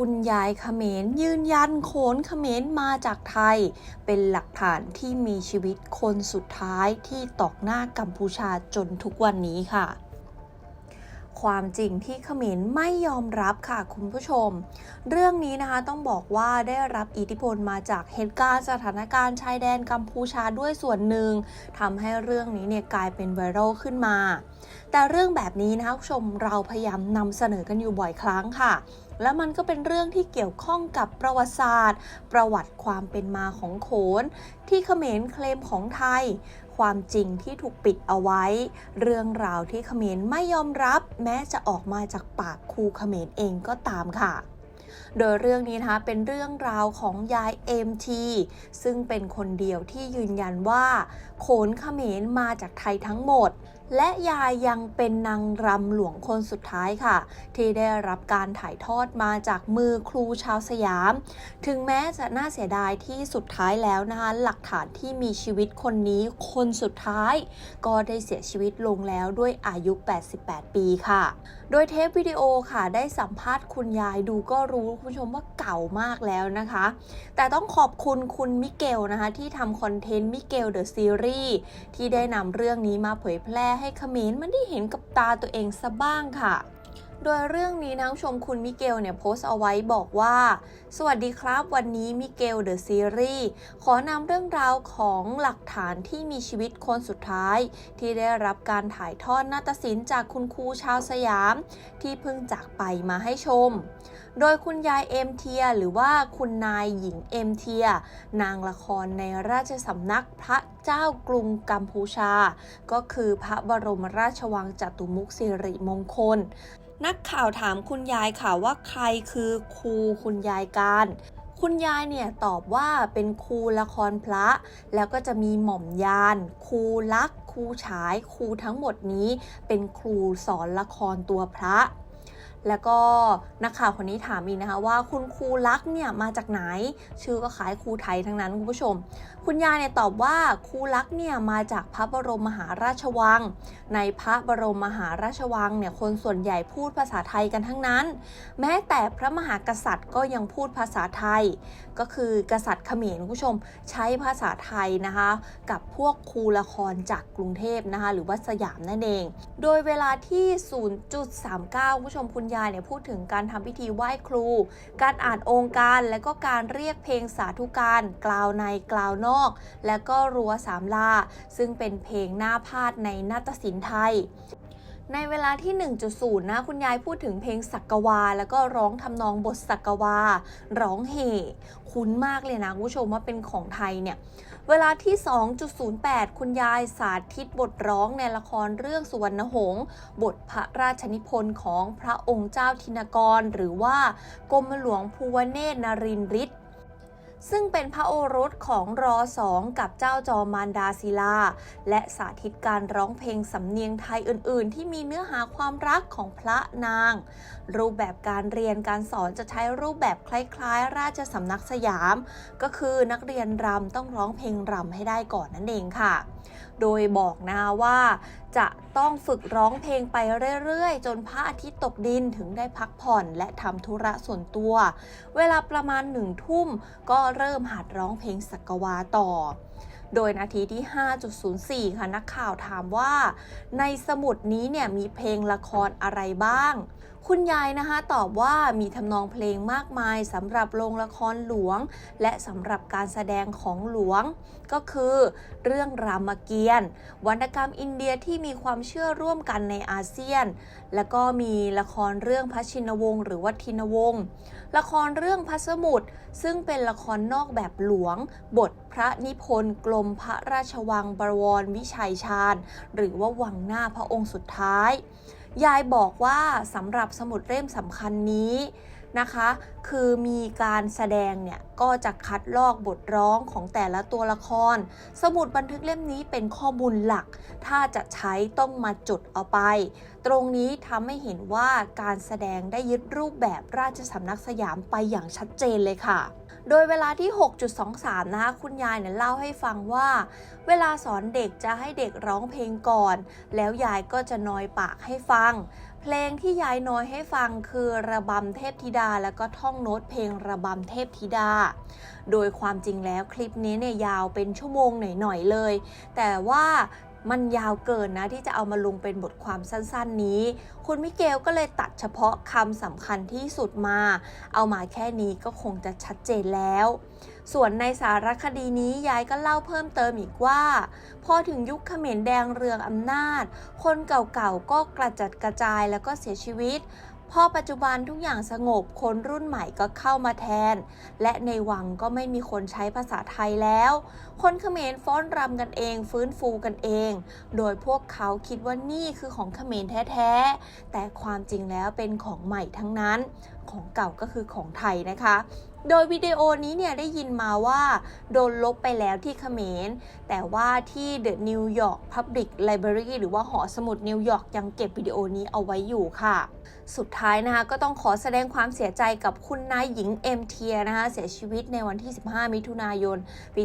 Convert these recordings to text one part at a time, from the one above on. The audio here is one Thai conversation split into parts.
คุณยายเขมรยืนยันโขนเขมรมาจากไทย เป็นหลักฐานที่มีชีวิตคนสุดท้ายที่ตอกหน้ากัมพูชาจนทุกวันนี้ค่ะ ความจริงที่เขมรไม่ยอมรับค่ะคุณผู้ชม เรื่องนี้นะคะต้องบอกว่าได้รับอิทธิพลมาจากเหตุการณ์สถานการณ์ชายแดนกัมพูชาด้วยส่วนหนึ่งทำให้เรื่องนี้เนี่ยกลายเป็นไวรัลขึ้นมา แต่เรื่องแบบนี้นะคะคุณผู้ชมเราพยายามนำเสนอกันอยู่บ่อยครั้งค่ะและมันก็เป็นเรื่องที่เกี่ยวข้องกับประวัติศาสตร์ ประวัติความเป็นมาของโขน ที่เขมรเคลมของไทย ความจริงที่ถูกปิดเอาไว้ เรื่องราวที่เขมรไม่ยอมรับ แม้จะออกมาจากปากครูเขมรเองก็ตามค่ะโดยเรื่องนี้นะคะเป็นเรื่องราวของยายเอ็มทีซึ่งเป็นคนเดียวที่ยืนยันว่า โขนเขมรมาจากไทยทั้งหมด และยายยังเป็นนางรำหลวงคนสุดท้ายค่ะ ที่ได้รับการถ่ายทอดมาจากมือครูชาวสยาม ถึงแม้จะน่าเสียดายที่สุดท้ายแล้วนะคะหลักฐานที่มีชีวิตคนนี้คนสุดท้าย ก็ได้เสียชีวิตลงแล้วด้วยอายุ 88 ปีค่ะโดยเทปวิดีโอค่ะได้สัมภาษณ์คุณยายดูก็รู้คุณผู้ชมว่าเก่ามากแล้วนะคะ แต่ต้องขอบคุณคุณมิเกลนะคะ ที่ทำคอนเทนต์มิเกลเดอะซีรีส์ที่ได้นำเรื่องนี้มาเผยแพร่ให้เขมรมันได้เห็นกับตาตัวเองซะบ้างค่ะ โดยเรื่องนี้นะคุณผู้ชมคุณมิเกลเนี่ยโพสต์เอาไว้บอกว่า สวัสดีครับวันนี้มิเกลเดอะซีรีส์ขอนำเรื่องราวของหลักฐานที่มีชีวิตคนสุดท้าย ที่ได้รับการถ่ายทอดนาฏศิลป์จากคุณครูชาวสยาม ที่เพิ่งจากไปมาให้ชม โดยคุณยายเอ็มเทียหรือว่าคุณนายหญิงเอ็มเทีย นางละครในราชสำนักพระเจ้ากรุงกัมพูชา ก็คือพระบรมราชวังจตุมุกสิริมงคล นักข่าวถามคุณยายค่ะว่าใครคือครูคุณยายการคุณยายเนี่ยตอบว่าเป็นครูละครพระ แล้วก็จะมีหม่อมยานครูลักครูฉายครูทั้งหมดนี้ เป็นครูสอนละครตัวพระ แล้วก็นักข่าวคนนี้ถามอีกนะคะว่าคุณครูลักษ์เนี่ยมาจากไหน ชื่อก็คล้ายครูไทยทั้งนั้นคุณผู้ชม คุณยายเนี่ยตอบว่าครูลักษ์เนี่ยมาจากพระบรมมหาราชวัง ในพระบรมมหาราชวังเนี่ยคนส่วนใหญ่พูดภาษาไทยกันทั้งนั้น แม้แต่พระมหากษัตริย์ก็ยังพูดภาษาไทย ก็คือกษัตริย์เขมรคุณผู้ชมใช้ภาษาไทยนะคะ กับพวกครูละครจากกรุงเทพนะคะ หรือว่าสยามนั่นเอง โดยเวลาที่ 0.39คุณผู้ชมคุณยายเนี่ยพูดถึงการทำพิธีไหว้ครู การอ่านองค์การและก็การเรียกเพลงสาธุการกล่าวในกล่าวนอกและก็รัวสามลา ซึ่งเป็นเพลงหน้าพาดในนาฏศิลป์ไทยในเวลาที่ 1.0 นะ คุณยายพูดถึงเพลงสักกวา แล้วก็ร้องทำนองบทสักกวา ร้องเฮคุ้นมากเลยนะคุณผู้ชมว่าเป็นของไทยเนี่ย เวลาที่ 2.08 คุณยายสาธิตบทร้องในละครเรื่องสุวรรณหงษ์บทพระราชนิพนธ์ของพระองค์เจ้าธินกร หรือว่ากรมหลวงภูวเนตรนรินทร์ฤทธิ์ ซึ่งเป็นพระโอรสของรอสองกับเจ้าจอมารดาศิลา และสาธิตการร้องเพลงสำเนียงไทยอื่น ๆ ที่มีเนื้อหาความรักของพระนาง รูปแบบการเรียนการสอนจะใช้รูปแบบคล้าย ๆ ราชสำนักสยาม ก็คือนักเรียนรำต้องร้องเพลงรำให้ได้ก่อนนั่นเองค่ะ โดยบอกนะว่า จะต้องฝึกร้องเพลงไปเรื่อยๆ จนพระอาทิตย์ตกดินถึงได้พักผ่อนและทำธุระส่วนตัว เวลาประมาณหนึ่งทุ่มก็เริ่มหัดร้องเพลงสักวาต่อ โดยนาทีที่ 5.04 ค่ะนักข่าวถามว่า ในสมุดนี้เนี่ยมีเพลงละครอะไรบ้าง คุณยายนะคะตอบว่ามีทำนองเพลงมากมายสำหรับโรงละครหลวง และสำหรับการแสดงของหลวง ก็คือ เรื่องรามเกียรติ์วรรณกรรมอินเดียที่มีความเชื่อร่วมกันในอาเซียน แล้วก็มีละครเรื่องพระชินวงศ์หรือว่าทินวงศ์ละครเรื่องพระสมุทรซึ่งเป็นละครนอกแบบหลวง บทพระนิพนธ์กลมพระราชวังบวรวิชัยชาญ หรือว่าวังหน้าพระองค์สุดท้าย ยายบอกว่าสำหรับสมุดเล่มสำคัญนี้ นะคะ คือมีการแสดงเนี่ยก็จะคัดลอกบทร้องของแต่ละตัวละคร สมุดบันทึกเล่มนี้เป็นข้อมูลหลัก ถ้าจะใช้ต้องมาจดเอาไป ตรงนี้ทำให้เห็นว่าการแสดงได้ยึดรูปแบบราชสำนักสยามไปอย่างชัดเจนเลยค่ะโดยเวลาที่ 6.23 นะคะ คุณยายเนี่ยเล่าให้ฟังว่า เวลาสอนเด็กจะให้เด็กร้องเพลงก่อน แล้วยายก็จะนอยปากให้ฟัง เพลงที่ยายน้อยให้ฟังคือระบำเทพธิดาแล้วก็ท่องโน้ตเพลงระบำเทพธิดา โดยความจริงแล้วคลิปนี้เนี่ยยาวเป็นชั่วโมงหน่อยๆเลย แต่ว่า มันยาวเกินนะที่จะเอามาลงเป็นบทความสั้นๆนี้ คุณมิเกลก็เลยตัดเฉพาะคำสำคัญที่สุดมา เอามาแค่นี้ก็คงจะชัดเจนแล้ว ส่วนในสารคดีนี้ยายก็เล่าเพิ่มเติมอีกว่า พอถึงยุคเขมรแดงเรืองอำนาจ คนเก่าๆก็กระจัดกระจายแล้วก็เสียชีวิต พอปัจจุบันทุกอย่างสงบคนรุ่นใหม่ก็เข้ามาแทน และในวังก็ไม่มีคนใช้ภาษาไทยแล้ว คนเขมรฟ้อนรำกันเอง ฟื้นฟูกันเอง โดยพวกเขาคิดว่านี่คือของเขมรแท้ๆ แต่ความจริงแล้วเป็นของใหม่ทั้งนั้น ของเก่าก็คือของไทยนะคะโดยวิดีโอนี้เนี่ยได้ยินมาว่า โดนลบไปแล้วที่เขมร แต่ว่าที่ The New York Public Library หรือว่าหอสมุดนิวยอร์กยังเก็บวิดีโอนี้เอาไว้อยู่ค่ะสุดท้ายนะคะก็ต้องขอแสดงความเสียใจกับคุณนายหญิงเอ็มเทียนะคะเสียชีวิตในวันที่ 15 มิถุนายน ปี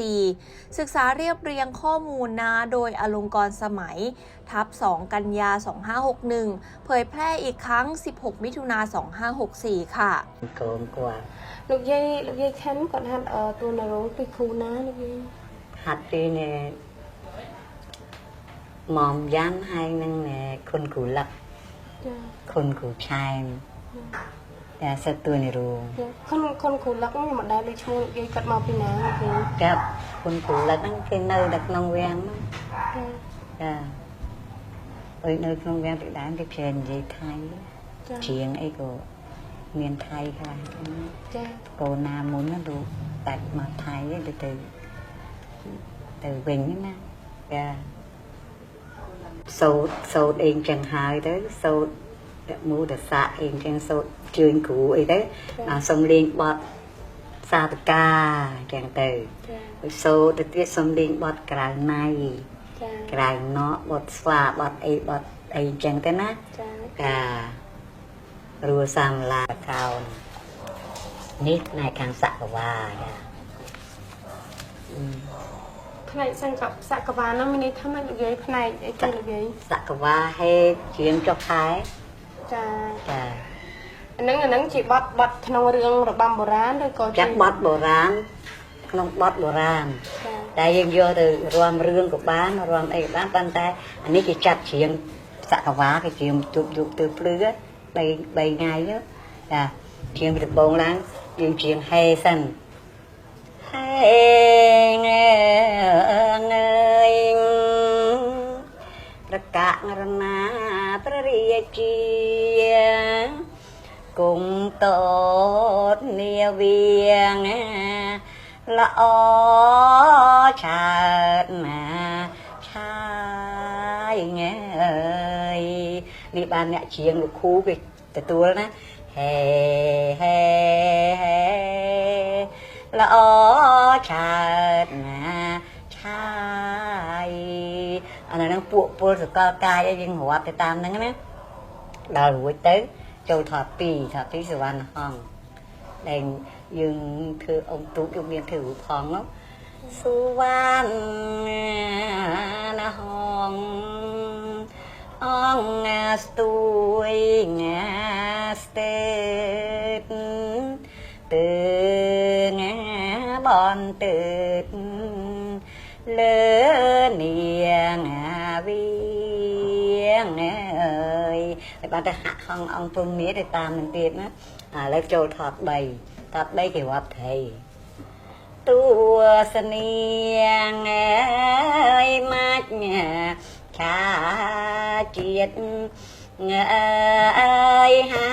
2564 ศึกษาเรียบเรียงข้อมูลนะโดยอลงกรณ์สมัย ทับ 2 กันยา 2561 เผยแพร่อีกครั้ง 16 มิถุนา2564 ค่ะ កូនគាត់ លោកយាយលោកយាយខិនគាត់ហាត់អឺតួនរោងពីគ្រូណាលោកយាយ ហាត់ពីនេះម៉មយ៉ាន់ហើយនឹងគុណគ្រូលឹក ចា គុណគ្រូឆែមតែសិតទួនីរូចាខុនខុនគ្រូលឹកខ្ញុំមិនដែលលើឈ្មោះលោកយាយគាត់មកពីណាលោកយាយចាប់គុណគ្រូលឹកហ្នឹងគេនៅតែក្នុងវាំងហ្នឹងចាចាអុយនៅក្នុងវាំងពីដើមគេព្រាននិយាយថៃចាច្រៀងអីក៏មានថៃខ្លះចឹងចាកូនណាមុនណាលោកតាច់មកថៃទៅទៅទៅវិញហ្នឹងណាចា សូត្រសូត្រអីចឹងហើយទៅសូត្រតមូតស័កអីចឹងសូត្រជឿញគ្រូអីទៅអាសុំលេងបត់សាតកាចឹងទៅចាហើយសូត្រទៅទៀតសុំលេងបត់ក្រៅណៃចាក្រៅណកបត់ស្វាបត់អីបត់អីចឹងទៅណាចាការរួសាមឡាកោននេះផ្នែកខាងសកវាចាអឺ ផ្នែកសង្កសកវាហ្នឹងមានន័យថាម៉េចលោកយាយផ្នែកអីគេលោកយាយសកវាហេតុជាងចុះខែចាចាអាហ្នឹងអាហ្នឹងជាបត់បត់ក្នុងរឿងរបាំបុរាណឬក៏ជាចាក់បត់បុរាណក្នុងបត់បុរាណចាតែយើងយកទៅរាំរឿងក៏បានរាំអីក៏បានប៉ុន្តែអានេះគេចាត់ច្រៀងសកវាគេច្រៀងជប់យុគទៅភ្លឺ3 3ថ្ងៃទៅចាច្រៀងពីដំបងឡើងយើងច្រៀងហេសិនហើយងើយ ប្រកាករណាព្រះរាជាគង់តតនាវាងល្អឆើតណាឆាយងើយនេះបានអ្នកច្រៀងលោកគ្រូគេទទួលណាហេហេហេ ល្អឆើតណាឆាយអានោះហ្នឹងពួកពលសកលកាយឲ្យយើងរាប់ទៅតាមហ្នឹងណាដល់រួចទៅចូលថត2ថត2សវណ្ណហងដែលយើងធ្វើអង្គទូកយើងមានធ្វើរូបផងនោះសវណ្ណហងអង្គងាស្ទួយងាស្ទេ อนตื่นเลอเนียงเวียงเอ้ยไอ้บ้านหักห้ององตรงนี้ได้ตามมันติดนะอ่แล้วโจทอดใบตัดใบกี่วับไทยตัวเสนียงเอ้ยมาเนี่ยชาเจียดเอ้ยหา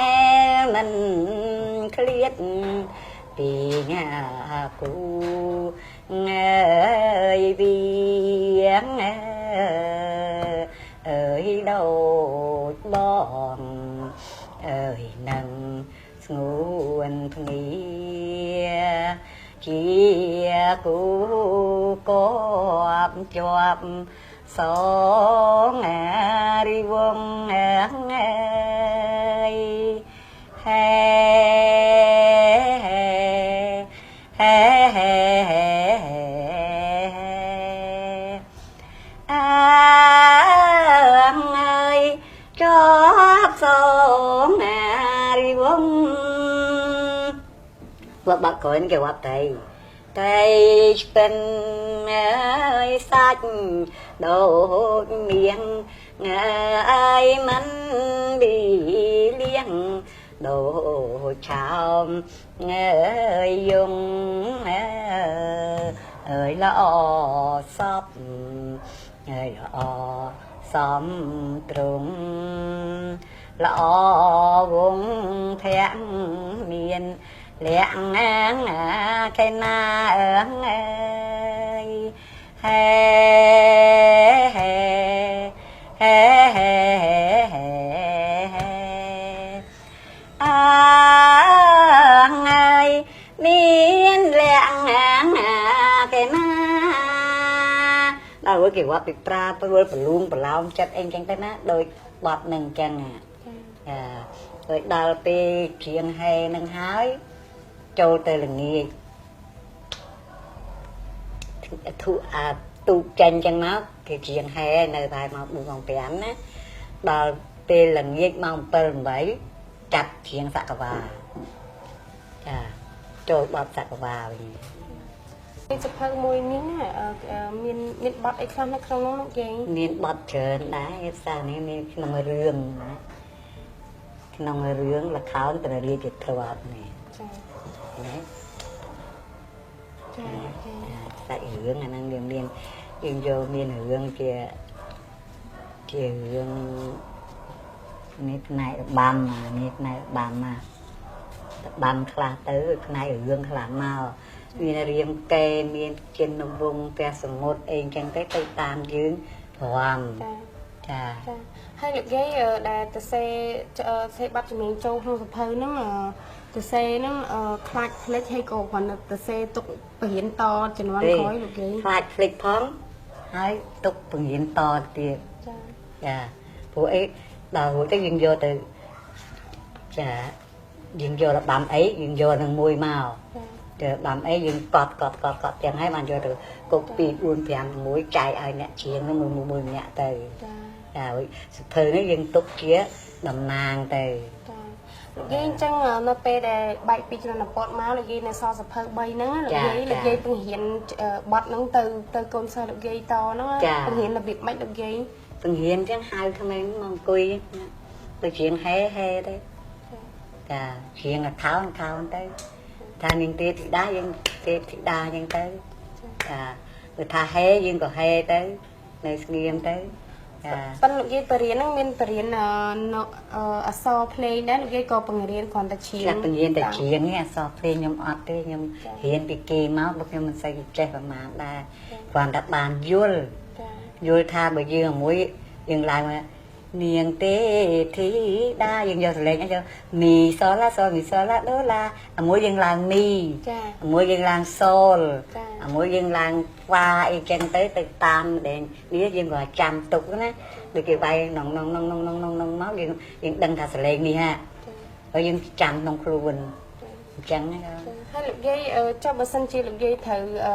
ยมัน tiếng cụ. Ơi viếng, ơi đâu bọn ơi nâng nguồn nghĩa chia cụ có chọp số ngà đi vương ngà ngay វត្តបាត់ក្រោយនេះគេវត្តត្រីត្រីស្ពិនអើយសាច់ដូចមៀងអើយមិនឌីលៀងដូចឆោមអើយយងអើអើយល្អសពអើយល្អសំត្រង់ ល្អវងធាក់មានលក្ខណាងខេណាអើងអើយហេហេហេហេហេអើងអើយមានលក្ខណាងខេណាដល់គេវត្តពីប្រាព្រួលប្រលូងប្រឡោមចិត្តអីចឹងទៅណាដោយបត់នឹងចឹងអាចា ហើយដល់ពេលជ្រៀងហែនឹងហើយចូលទៅល្ងាចធុអាទូកចាញ់ចឹងមកគេជ្រៀងហែនៅតែមក4ម៉ោង5ណាដល់ពេលល្ងាចម៉ោង7 8ចាប់ជ្រៀងសកវាចាចូលបបសកវាវិញពីសភៅមួយនេះណាអឺអឺមានមានបទអីខ្លះនៅក្នុងនោះលោកយាយមានបទច្រើនដែរភាសានេះមានក្នុងរឿងណា ក្នុងរឿងលខោនព្រះរាជទ្រព្យនេះចាណាចាចាសាច់រឿងអាហ្នឹងវាមានយើងយកមានរឿងជាជារឿងនេះផ្នែករបាំនេះផ្នែករបាំណារបាំខ្លះទៅផ្នែករឿងខ្លះមកមានរៀមកេមានចិនវងផ្ទះសមុទ្រអីចឹងទៅទៅតាមយើងព្រមចា ចាចាហើយលោកយាយអឺដែលទៅសេអឺសេបាត់ជំនាញចូលក្នុងសភៅហ្នឹងអឺទៅសេហ្នឹងអឺខ្លាចផ្លេចហើយក៏គ្រាន់តែទៅសេទុកបរៀនតជំនាន់ក្រោយលោកយាយខ្លាចភ្លេចផងហើយទុកពង្រៀនតទៀតចាចាព្រោះអីដល់រួចទៅយើងយកទៅចាយើងយករបាំអីយើងយកនឹងមួយមកចាទៅបាំអីយើងកត់កត់កត់កត់ទាំងហើយបានយកទៅគុក2 4 5 6ចែកឲ្យអ្នកជាងនោះមួយមួយមួយម្នាក់ទៅចា ចារួចសភៅនេះយើងទុកជាតំណាងទៅចាលោកយាយអញ្ចឹងនៅពេលដែលបែកពីជំនាន់ពតមកលោកយាយនៅសល់សភៅ3ហ្នឹងណាលោកយាយលោកយាយពង្រៀនអឺបទហ្នឹងទៅទៅកូនសិស្សលោកយាយតហ្នឹងណាពង្រៀនរបៀបម៉េចលោកយាយពង្រៀនចឹងហៅក្មេងមកអង្គុយទៅជាងហេហេទៅចាជាងអខោនខោនទៅថានាងទេធីតាយើងទេធីតាចឹងទៅចាគឺថាហេយើងក៏ហេទៅនៅស្ងៀមទៅចា ប៉ុន្តែលោកយាយបរៀនហ្នឹងមានបរៀនអឺនៅអឺអក្សរភ្លេងដែរលោកយាយក៏បង្រៀនគ្រាន់តែច្រៀងចាក់ពងៀនតែជាងនេះអសរភ្លេងខ្ញុំអត់ទេខ្ញុំរៀនពីគេមកបើខ្ញុំមិនសូវចេះប្រហែលដែរគ្រាន់តែបានយល់ចាយល់ថាបើយើងអាមួយយើងឡើងមក នាងទេធីតាយើងយកសលេងអីយកមីសឡាសមីសឡាដូឡាអាមួយយើងឡើងមីចាអាមួយយើងឡើងសូលចាអាមួយយើងឡើងខ្វាអីចឹងទៅទៅតាមដែលនេះយើងក៏ចាំទុកណាដូចគេវាយនងនងនងនងនងនងនងមកយើងយើងដឹងថាសលេងនេះហាហើយយើងចាំក្នុងខ្លួនអញ្ចឹងណាហើយលោកយាយអឺចុះបើសិនជាលោកយាយត្រូវអឺ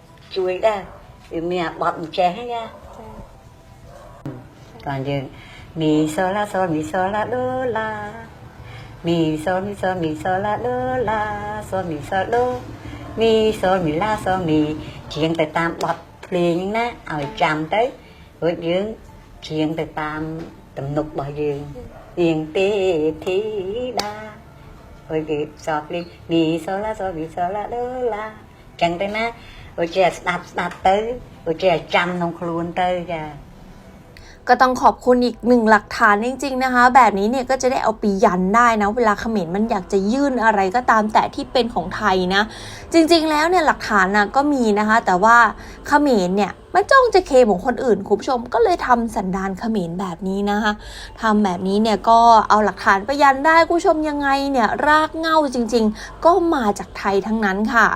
chuối ra thì mẹ bọng ché ra. Còn như mi so la so mi so la đô la. Mi so mi so mi so la đô la. So mi so đô. Mi so mi la so mi, chuyện tới tam bọt liền ná ở chạm tới. Với dương chuyện tới tam tầm nục bỏ dương. Yên tê thi đa. Rồi cái sọt liền, mi so la so mi so la đô la. Chẳng tới ná ទៅតាមទំនុករបស់យើងទៀងទេធីតាហើយគេសបភ្លេងមីសូឡាសូមីសូឡាដូឡាចឹងទៅណារួចចេះស្ដាប់ស្ដាប់ទៅរួចចេះចាំក្នុងខ្លួនទៅចា ก็ต้องขอบคุณอีกหนึ่งหลักฐานจริง ๆนะคะ แบบนี้เนี่ยก็จะได้เอาไปยันได้นะ เวลาเขมรมันอยากจะยื่นอะไรก็ตามแต่ที่เป็นของไทยนะ จริงๆ แล้วเนี่ยหลักฐานนะก็มีนะคะ แต่ว่าเขมรเนี่ยไม่จ้องจะเคของคนอื่นคุณผู้ชมก็เลยทำสันดานเขมรแบบนี้นะคะทำแบบนี้เนี่ยก็เอาหลักฐานไปยันได้คุณผู้ชมยังไงเนี่ยรากเหง้าจริง ๆ ก็มาจากไทยทั้งนั้นค่ะ